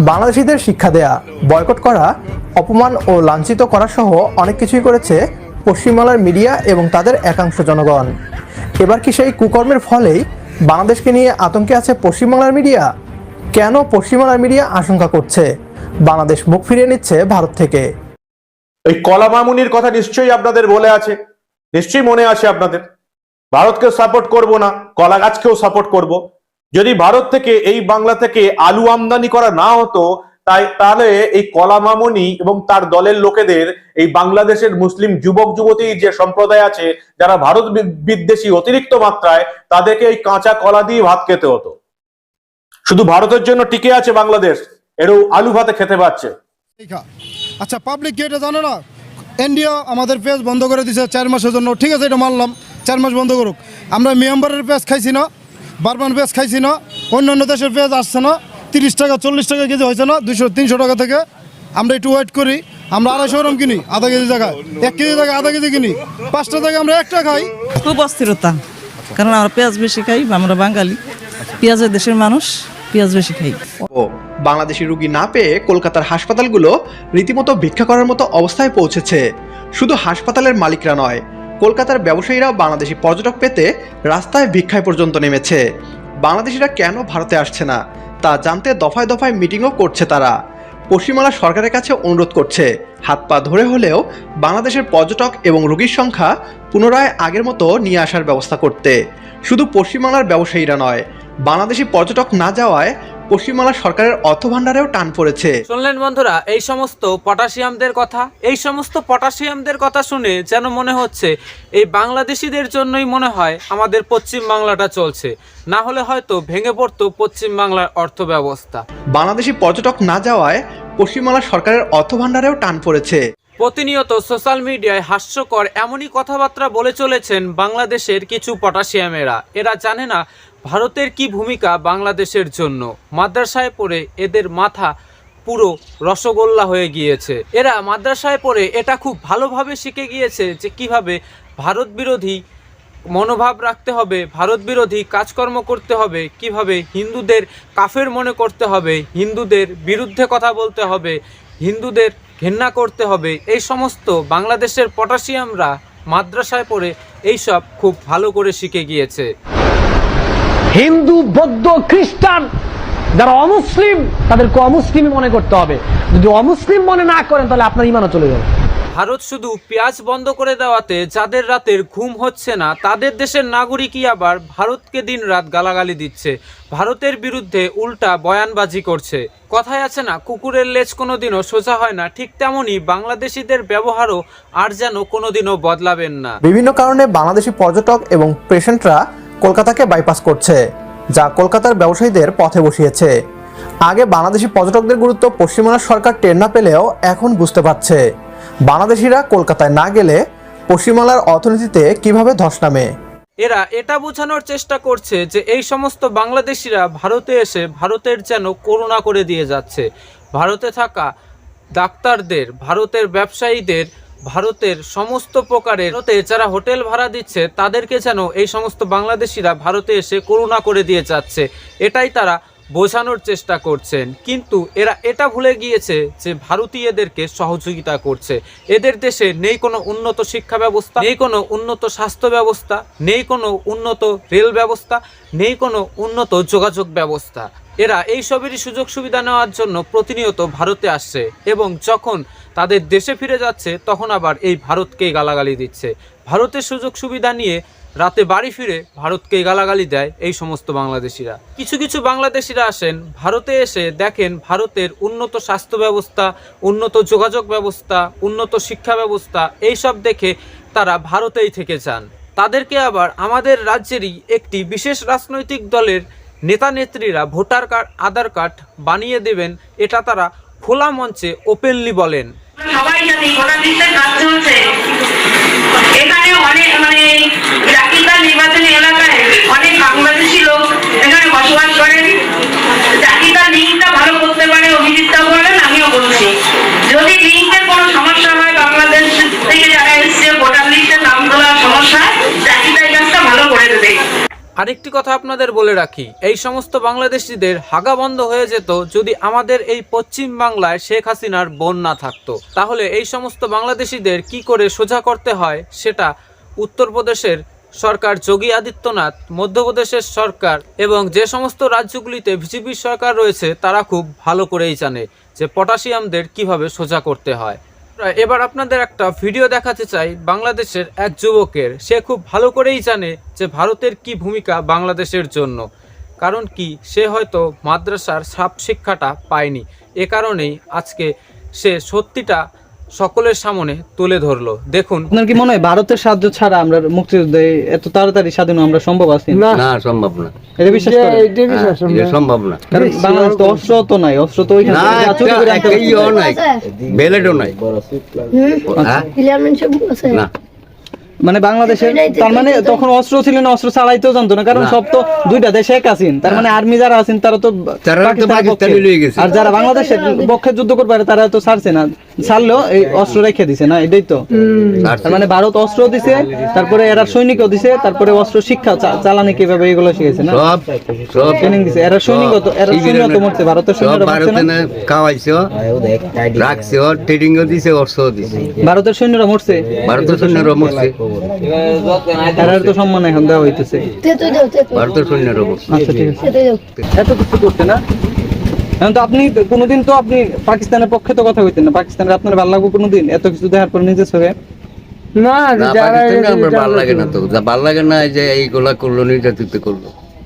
বাংলাদেশিদের শিক্ষা দেয়া, বয়কট করা, অপমান ও লাঞ্ছিত করা সহ অনেক কিছুই করেছে পশ্চিমবাংলার মিডিয়া এবং তাদের একাংশ জনগণ। এবার কি সেই কুকর্মের ফলেই বাংলাদেশকে নিয়ে আতঙ্কে আছে পশ্চিমবাংলার মিডিয়া? কেন পশ্চিমবাংলার মিডিয়া আশঙ্কা করছে? বাংলাদেশ মুখ ফিরিয়ে নিচ্ছে ভারত থেকে। ওই কলা মামুনির কথা নিশ্চয়ই আপনাদের বলে আছে। নিশ্চয়ই মনে আছে আপনাদের। ভারতকে সাপোর্ট করব না, কলা গাছকেও সাপোর্ট করব। যদি ভারত থেকে এই বাংলা থেকে আলু আমদানি করা না হতো, তাই তাহলে এই কলা মামনি এবং তার দলের লোকেদের এই বাংলাদেশের মুসলিম যুবক, যুবতী যে সম্প্রদায় আছে, যারা ভারত বিদ্বেষী অতিরিক্ত মাত্রায়, তাদেরকে এই কাঁচা কলা দিয়ে ভাত খেতে হতো। শুধু ভারতের জন্য টিকে আছে বাংলাদেশ, এরও আলু ভাতে খেতে পাচ্ছে। আচ্ছা পাবলিক কি এটা জানে না? এনডিও আমাদের পেজ বন্ধ করে দিছে, চার মাসের জন্য। ঠিক আছে, এটা মানলাম। চার মাস বন্ধ করুক। আমরা মেম্বারের পেজ খাইছি না। বারবার পেজ খাইছি না অন্য অন্য দেশের পেঁয়াজ আসছে না তিরিশ টাকা চল্লিশ টাকা কেজি হয়েছে না দুশো তিনশো টাকা থেকে। আমরা একটু ওয়েট করি আমরা আড়াইশো গ্রাম কিনি আধা কেজি জায়গায় এক কেজি জায়গায় আধা কেজি কিনি। পাঁচটা জায়গায় আমরা একটা খাই। খুব অস্থিরতা কারণ আমরা পেঁয়াজ বেশি খাই আমরা বাঙালি। পেঁয়াজের দেশের মানুষ পেঁয়াজ বেশি খাই। ও বাংলাদেশি রুগী না পেয়ে কলকাতার হাসপাতালগুলো রীতিমতো ভিক্ষা করার মতো অবস্থায় পৌঁছেছে। শুধু হাসপাতালের মালিকরা নয় কলকাতার ব্যবসায়ীরাও বাংলাদেশি পর্যটক পেতে রাস্তায় ভিক্ষায় পর্যন্ত নেমেছে। বাংলাদেশিরা কেন ভারতে আসছে না? তা জানতে দফায় দফায় মিটিংও করছে তারা। পশ্চিমবাংলা সরকারের কাছে অনুরোধ করছে, হাত পা ধরে হলেও বাংলাদেশের পর্যটক এবং রোগীর সংখ্যা পুনরায় আগের মতো নিয়ে আসার ব্যবস্থা করতে। শুধু পশ্চিমবাংলার ব্যবসায়ীরা নয়, বাংলাদেশি পর্যটক না যাওয়ায় পশ্চিমবাংলা সরকারের অর্থ ভাণ্ডারেও টান পড়েছে। শুনলেন বন্ধুরা এই সমস্ত পটাশিয়ামদের কথা এই সমস্ত পটাশিয়ামদের কথা শুনে যেন মনে হচ্ছে এই বাংলাদেশিদের জন্যই মনে হয় আমাদের পশ্চিম বাংলাটা চলছে। না হলে হয়তো ভেঙে পড়তো পশ্চিম বাংলার অর্থ ব্যবস্থা বাংলাদেশি পর্যটক না যাওয়ায় পশ্চিমবাংলা সরকারের অর্থ ভাণ্ডারেও টান পড়েছে। প্রতিনিয়ত সোশ্যাল মিডিয়ায় হাস্যকর এমনই কথাবার্তা বলে চলেছেন বাংলাদেশের কিছু পটাশিয়ামেরা। এরা জানে না ভারতের কি ভূমিকা বাংলাদেশের জন্য? মাদ্রাসায় পড়ে এদের মাথা পুরো রসগোল্লা হয়ে গিয়েছে। এরা মাদ্রাসায় পড়ে এটা খুব ভালোভাবে শিখে গিয়েছে যে কীভাবে ভারত বিরোধী মনোভাব রাখতে হবে, ভারত বিরোধী কাজকর্ম করতে হবে, কীভাবে হিন্দুদের কাফের মনে করতে হবে, হিন্দুদের বিরুদ্ধে কথা বলতে হবে, হিন্দুদের ঘেন্না করতে হবে, এই সমস্ত বাংলাদেশের পটাশিয়ামরা মাদ্রাসায় পড়ে এইসব খুব ভালো করে শিখে গিয়েছে। হিন্দু বৌদ্ধ খ্রিস্টান যারা অমুসলিম তাদেরকে অমুসলিম মনে করতে হবে। যদি অমুসলিম মনে না করেন তাহলে আপনার ইমানও চলে যাবে। ভারত শুধু পেঁয়াজ বন্ধ করে দেওয়াতে যাদের রাতের ঘুম হচ্ছে না তাদের দেশের নাগরিকই আবার ভারতকে দিন রাত গালাগালি দিচ্ছে। ভারতের বিরুদ্ধে উল্টা বয়ানবাজি করছে। কথায় আছে না কুকুরের লেজ কোনো দিনও সোজা হয় না ঠিক তেমনই বাংলাদেশিদের ব্যবহারও আর যেন কোনোদিনও বদলাবেন না। বিভিন্ন কারণে বাংলাদেশি পর্যটক এবং পেশেন্টরা কলকাতাকে বাইপাস করছে, যা কলকাতার ব্যবসায়ীদের পথে বসিয়েছে। আগে বাংলাদেশি পর্যটকদের গুরুত্ব পশ্চিমবঙ্গের সরকার টের না পেলেও এখন বুঝতে পারছে। বাংলাদেশিরা কলকাতায় না গেলে পশ্চিমবাংলার অর্থনীতিতে কীভাবে ধস নামে? এরা এটা বোঝানোর চেষ্টা করছে যে এই সমস্ত বাংলাদেশিরা ভারতে এসে ভারতের যেন করুণা করে দিয়ে যাচ্ছে। ভারতে থাকা ডাক্তারদের, ভারতের ব্যবসায়ীদের ভারতের সমস্ত প্রকারের যারা হোটেল ভাড়া দিচ্ছে, তাদেরকে যেন এই সমস্ত বাংলাদেশিরা ভারতে এসে করুণা করে দিয়ে যাচ্ছে। এটাই তারা বোঝানোর চেষ্টা করছেন। কিন্তু এরা এটা ভুলে গিয়েছে যে ভারতীয়দেরকে সহযোগিতা করছে। এদের দেশে নেই কোনো উন্নত শিক্ষা ব্যবস্থা, নেই কোনো উন্নত স্বাস্থ্য ব্যবস্থা, নেই কোনো উন্নত রেল ব্যবস্থা, নেই কোনো উন্নত যোগাযোগ ব্যবস্থা। এরা এই সবেরই সুযোগ সুবিধা নেওয়ার জন্য প্রতিনিয়ত ভারতে আসছে এবং যখন তাদের দেশে ফিরে যাচ্ছে, তখন আবার এই ভারতকেই গালাগালি দিচ্ছে। ভারতের সুযোগ সুবিধা নিয়ে রাতে বাড়ি ফিরে ভারতকে গালাগালি দেয় এই সমস্ত বাংলাদেশিরা। কিছু কিছু বাংলাদেশিরা আসেন, ভারতে এসে দেখেন ভারতের উন্নত স্বাস্থ্য ব্যবস্থা, উন্নত যোগাযোগ ব্যবস্থা, উন্নত শিক্ষা ব্যবস্থা, এইসব দেখে তারা ভারতেই থেকে যান। তাদেরকে আবার আমাদের রাজ্যেরই একটি বিশেষ রাজনৈতিক দলের নেতা নেত্রীরা ভোটার কার্ড, আধার কার্ড বানিয়ে দেবেন, এটা তারা খোলা মঞ্চে ওপেনলি বলেন। সবাই জানি ভোটার লিস্টের কাজ চলছে এখানে অনেক মানে জাকিরদার নির্বাচনী এলাকায় অনেক বাংলাদেশি লোক এখানে বসবাস করেন জাকিরদার লিঙ্কটা ভালো করতে পারে অভিজিৎটা বলেন আমিও বলছি যদি লিঙ্কের কোনো সমস্যা হয় বাংলাদেশ থেকে যারা এসছে ভোটার লিস্টে নাম তোলার সমস্যা জাকিরদার কাজটা ভালো করে দেবে আরেকটি কথা আপনাদের বলে রাখি, এই সমস্ত বাংলাদেশিদের হাগা বন্ধ হয়ে যেত যদি আমাদের এই পশ্চিম বাংলায় শেখ হাসিনার বোন না থাকতো। তাহলে এই সমস্ত বাংলাদেশিদের কি করে সোজা করতে হয় সেটা উত্তরপ্রদেশের সরকার যোগী আদিত্যনাথ, মধ্যপ্রদেশের সরকার এবং যে সমস্ত রাজ্যগুলিতে বিজেপি সরকার রয়েছে, তারা খুব ভালো করেই জানে যে পটাশিয়ামদের কীভাবে সোজা করতে হয়। এবার আপনাদের একটা ভিডিও দেখাতে চাই বাংলাদেশের এক যুবকের। সে খুব ভালো করেই জানে যে ভারতের কি ভূমিকা বাংলাদেশের জন্য। কারণ কি? সে হয়তো মাদ্রাসার সাপ শিক্ষাটা পায়নি। এ কারণেই আজকে সে সত্যিটা সকলের সামনে তুলে ধরলো। দেখুন। আপনার কি মনে হয় ভারতের সাহায্য ছাড়া আমরা মুক্তিযুদ্ধে এত তাড়াতাড়ি স্বাধীন আমরা সম্ভব আছি? না। সম্ভব না। এটা বিশ্বাস করেন? এটা সম্ভব না। কারণ বাংলাদেশ তো অস্ত্র তো নাই অস্ত্র তো ওইখানে না থেকে চুরি করে একটা আনতে ইয়েও পারছে। নাই। বেলেটও নাই? না। মানে বাংলাদেশের তার মানে তখন অস্ত্র ছিল না অস্ত্র চালাইতেও জানতো না। কারণ সব তো দুইটা দেশে এক আছেন। তার মানে আর্মি যারা আছেন তারা তো। আর যারা বাংলাদেশের পক্ষে যুদ্ধ করবে তারা তো ছাড়ছে না। ছাড়লেও এই অস্ত্র রেখে দিছে না? এটাই তো। তার মানে ভারত অস্ত্র দিছে তারপরে এরা সৈনিকও দিছে তারপরে অস্ত্র শিক্ষা চালানি কীভাবে এগুলো শিখেছে না? সব সব ট্রেনিং দিছে। এরা সৈনিক তো এরা সৈনিক তো মরছে ভারতের সৈন্যরা মরছে ভারতে না? খাওয়াইছে রাখছে ট্রেডিংও দিছে অর্থও দিছে। ভারতের সৈন্যরা মরছে। ভারতের সৈন্যরা মরছে। এরার তো সম্মান এখন দেওয়া হইতেছে। ভারতের সৈন্যরা মরছে। আচ্ছা ঠিক আছে। এত কিছু করতে না? তো আপনি কোনোদিন তো আপনি পাকিস্তানের পক্ষে তো কথা কইতেন না। পাকিস্তানের আপনার ভালো লাগবে কোনোদিন? এত কিছু দেখার পর নিজে চোখে? না ভালো লাগে না তো। ভালো লাগে না এই যে এইগুলা করল নির্যাতিত করল।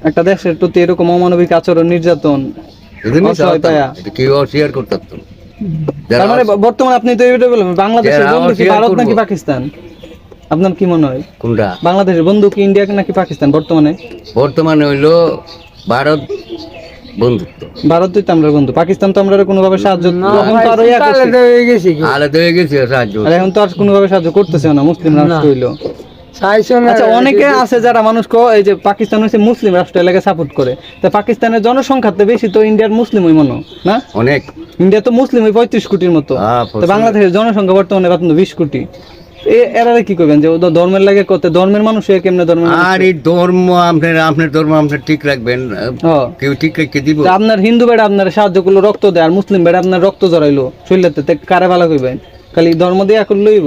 একটা দেশের প্রতি এরকম অমানবিক আচরণ নির্যাতন এজন্য কেউ অস্বীকার করতাম তার মানে বর্তমানে আপনি তো এটা বলবেন বাংলাদেশের বন্ধু কি ভারত নাকি পাকিস্তান? আপনার কি মনে হয়? কোনটা? বাংলাদেশের বন্ধু কি ইন্ডিয়া নাকি পাকিস্তান বর্তমানে? বর্তমানে হইল ভারত বন্ধুত্ব। ভারতই তো আমরা বন্ধু পাকিস্তান তো আমরা কোনোভাবে সাহায্য তখন তো আরও করছে। আলাদা হয়ে গেছে সাহায্য আর এখন তো আর কোনোভাবে সাহায্য করতেছে না মুসলিম রাষ্ট্র হইল। আচ্ছা অনেকে আছে যারা মানুষকে এই যে পাকিস্তান হচ্ছে মুসলিম রাষ্ট্র এলাকায় সাপোর্ট করে। তা পাকিস্তানের জনসংখ্যা তো বেশি তো ইন্ডিয়ার মুসলিম ওই মনো না? অনেক। ইন্ডিয়া তো মুসলিম ওই পঁয়ত্রিশ কোটির মতো। হ্যাঁ, বাংলাদেশের জনসংখ্যা বর্তমানে বিশ কোটি। কি করবেন? যে ধর্মের লাগে করতে ধর্মের মানুষ এ কেমনে মানুষ? আর এই ধর্ম আপনার আপনার ধর্ম আপনার ঠিক রাখবেন। কেউ ঠিক রেখে দিব। আপনার হিন্দু বেড়া আপনার সাহায্য করল রক্ত দেয় আর মুসলিম বেড়া আপনার রক্ত জড়াইলো শরীরতে কারে ভালো কইবেন? খালি ধর্ম দিয়ে এখন লইব?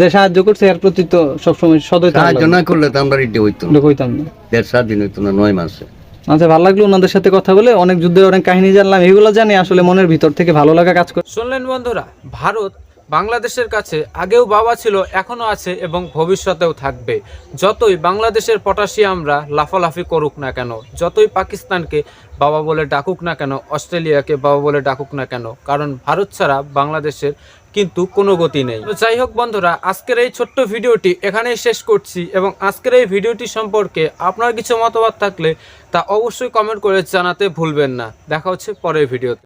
যে সাহায্য করছে এর প্রতি তো সবসময় সদয় সাহায্য না করলে তো আমরা রেডি হইতো না এটা কইতাম না। দেড় সাত দিন হইতো না নয় মাসে। আচ্ছা ভালো লাগল ওনাদের সাথে কথা বলে অনেক যুদ্ধের অনেক কাহিনী জানলাম এগুলো জানি আসলে মনের ভিতর থেকে ভালো লাগা কাজ করে। শুনলেন বন্ধুরা ভারত বাংলাদেশের কাছে আগেও বাবা ছিল এখনও আছে এবং ভবিষ্যতেও থাকবে। যতই বাংলাদেশের পটাশিয়ামরা লাফালাফি করুক না কেন, যতই পাকিস্তানকে বাবা বলে ডাকুক না কেন, অস্ট্রেলিয়াকে বাবা বলে ডাকুক না কেন, কারণ ভারত ছাড়া বাংলাদেশের কিন্তু কোনো গতি নেই। তো যাই হোক বন্ধুরা, আজকের এই ছোট্ট ভিডিওটি এখানেই শেষ করছি এবং আজকের এই ভিডিওটি সম্পর্কে আপনার কিছু মতামত থাকলে তা অবশ্যই কমেন্ট করে জানাতে ভুলবেন না। দেখা হচ্ছে পরের ভিডিওতে।